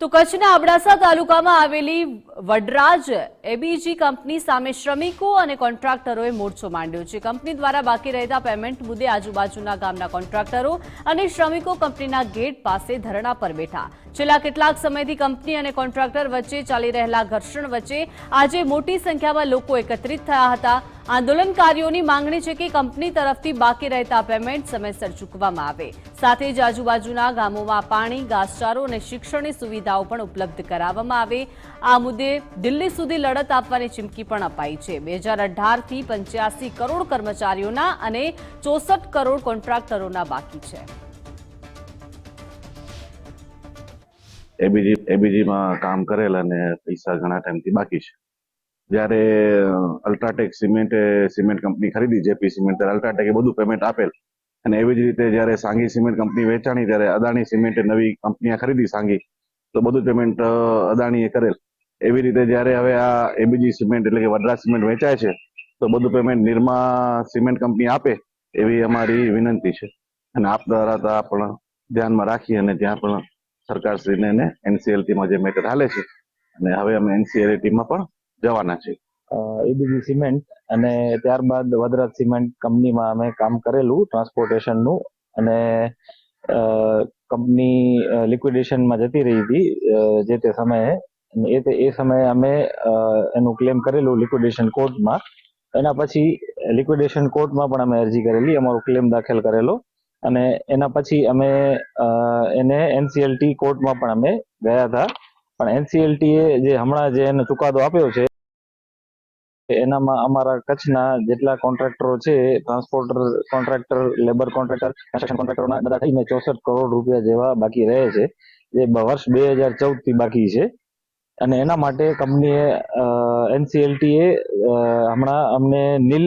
તો કચ્છના અબડાસા તાલુકામાં આવેલી વડરાજ એબીજી કંપની સામે શ્રમિકો અને કોન્ટ્રાક્ટરોએ મોરચો માંડ્યો છે. કંપની દ્વારા બાકી રહેતા પેમેન્ટ મુદ્દે આજુબાજુના ગામના કોન્ટ્રાક્ટરો અને શ્રમિકો કંપનીના ગેટ પાસે ધરણા પર બેઠા. છેલ્લા કેટલાક સમયથી કંપની અને કોન્ટ્રાક્ટર વચ્ચે ચાલી રહેલા ઘર્ષણ વચ્ચે આજે મોટી સંખ્યામાં લોકો એકત્રિત થયા હતા. આંદોલનકારીઓની માંગણી છે કે કંપની તરફથી બાકી રહેતા પેમેન્ટ સમયસર ચૂકવવામાં આવે. સાથે જ આજુબાજુના ગામોમાં પાણી, ઘાસચારો અને શિક્ષણની સુવિધાઓ પણ ઉપલબ્ધ કરાવવામાં આવે. આ મુદ્દે દિલ્હી સુધી લડત આપવાની ચીમકી પણ અપાઈ છે. બે હજાર અઢારથી પંચ્યાસી કરોડ કર્મચારીઓના અને ચોસઠ કરોડ કોન્ટ્રાક્ટરોના બાકી છે. એબીજી એબીજીમાં કામ કરેલ અને પૈસા ઘણા ટાઈમથી બાકી છે. જ્યારે અલ્ટ્રાટેક સિમેન્ટે, સિમેન્ટ કંપની ખરીદી, જેપી સિમેન્ટ, ત્યારે અલ્ટ્રાટેકે બધું પેમેન્ટ આપેલ. અને એવી જ રીતે જ્યારે સાંગી સિમેન્ટ કંપની વેચાણી, ત્યારે અદાણી સિમેન્ટે નવી કંપની ખરીદી સાંગી. તો બધું પેમેન્ટ અદાણીએ કરેલ. એવી રીતે જ્યારે હવે આ એબીજી સિમેન્ટ એટલે કે વડરા સિમેન્ટ વેચાય છે, તો બધું પેમેન્ટ નિરમા સિમેન્ટ કંપની આપે, એવી અમારી વિનંતી છે. અને આપ દ્વારા પણ ધ્યાનમાં રાખી અને ત્યાં પણ સરકારશ્રીને એનસીએલટીમાં જે મેટર હાલે છે, અને હવે અમે એનસીએલટીમાં પણ જવાના છે એબીજી સિમેન્ટ, અને ત્યારબાદ વદરાજ સિમેન્ટ કંપનીમાં અમે કામ કરેલું, ટ્રાન્સપોર્ટેશનનું, અને કંપની લિક્વિડેશનમાં જતી રહી હતી જે તે સમયે એ તે, એ સમયે અમે એનું ક્લેમ કરેલું લિક્વિડેશન કોર્ટમાં. એના પછી લિક્વિડેશન કોર્ટમાં પણ અમે અરજી કરેલી, અમારો ક્લેમ દાખલ કરેલો. અને એના પછી અમે એને એનસીએલટી કોર્ટમાં પણ અમે ગયા હતા. પણ એનસીએલટી એ જે હમણાં જે એને ચુકાદો આપ્યો છે, એનામાં અમારા કચ્છના જેટલા કોન્ટ્રાક્ટરો છે, transporter, contractor, labour contractor, construction કોન્ટ્રાક્ટરોના બધા થઈને ચોસઠ કરોડ રૂપિયા જેવા બાકી રહે છે. જે વર્ષ બે હજાર ચૌદથી બાકી છે. અને એના માટે કંપનીએ એનસીએલટી એ હમણાં અમને નીલ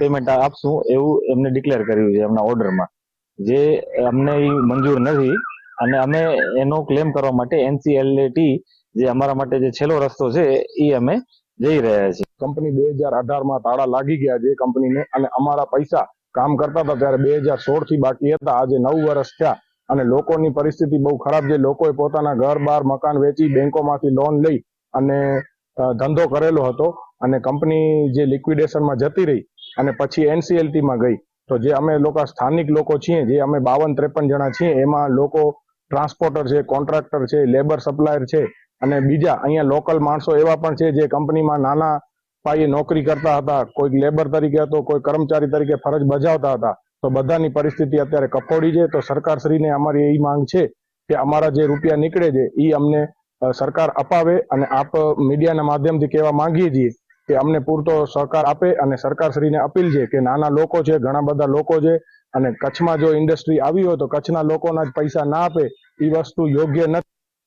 પેમેન્ટ આપશું એવું એમને ડિક્લેર કર્યું છે એમના ઓર્ડરમાં જે અમને એ મંજૂર નથી અને અમે એનો ક્લેમ કરવા માટે એનસીએલએટી જે અમારા માટે જે છેલ્લો રસ્તો છે એ અમે જઈ રહ્યા છીએ. કંપની બે હજાર અઢારમાં તાળા લાગી ગયા છે કંપનીને અને અમારા પૈસા કામ કરતા હતા ત્યારે બે હજાર સોળથી બાકી હતા. આજે નવ વર્ષ થયા અને લોકોની પરિસ્થિતિ બહુ ખરાબ છે. લોકોએ પોતાના ઘર, બાર, મકાન વેચી બેંકોમાંથી લોન લઈ અને ધંધો કરેલો હતો અને કંપની જે લિક્વિડેશનમાં જતી રહી અને પછી એનસીએલટીમાં ગઈ. તો જે અમે લોકો સ્થાનિક લોકો છીએ, જે અમે બાવન ત્રેપન જણા છીએ, એમાં લોકો ટ્રાન્સપોર્ટર છે, કોન્ટ્રાક્ટર છે, લેબર સપ્લાયર છે અને બીજા અહીંયા લોકલ માણસો એવા પણ છે જે કંપનીમાં નાના પાયે નોકરી કરતા હતા. કોઈક લેબર તરીકે હતો, કોઈ કર્મચારી તરીકે ફરજ બજાવતા હતા. તો બધાની પરિસ્થિતિ અત્યારે કફોડી છે. તો સરકારશ્રીને અમારી એ માંગ છે કે અમારા જે રૂપિયા નીકળે છે એ અમને સરકાર અપાવે અને આપ મીડિયાના માધ્યમથી કહેવા માંગીએ છીએ કે અમને પૂરતો સહકાર આપે અને સરકારશ્રીને અપીલ છે કે નાના લોકો છે, ઘણા બધા લોકો છે અને કચ્છમાં જો ઇન્ડસ્ટ્રી આવી હોય તો કચ્છના લોકોના જ પૈસા ના આપે એ વસ્તુ યોગ્ય નથી.